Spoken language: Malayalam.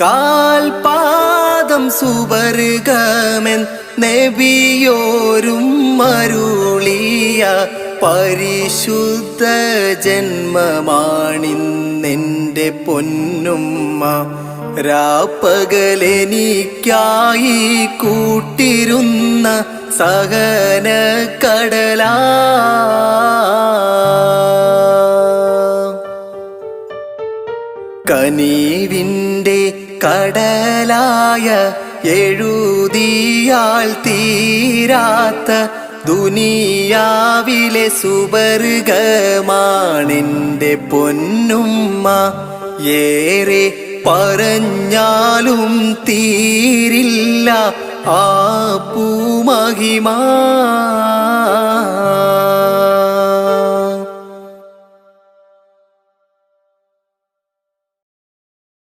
കാൽപാദം സുവർഗമൻ നബിയോരും മരുളിയ പരിശുദ്ധ ജന്മമാണിന്നെന്റെ പൊന്നുമ്മ. രാപ്പകലെനിക്കായി കൂട്ടിരുന്ന സഹന കടലാ. കനീവിന്റെ കടലായ എഴുതിയാൽ തീരാത്ത ദുനിയാവിലെ സുവർഗമാണെന്റെ പൊന്നുമ്മ. ഏറെ പറഞ്ഞാലും തീരില്ല ആ പൂമഹിമാ.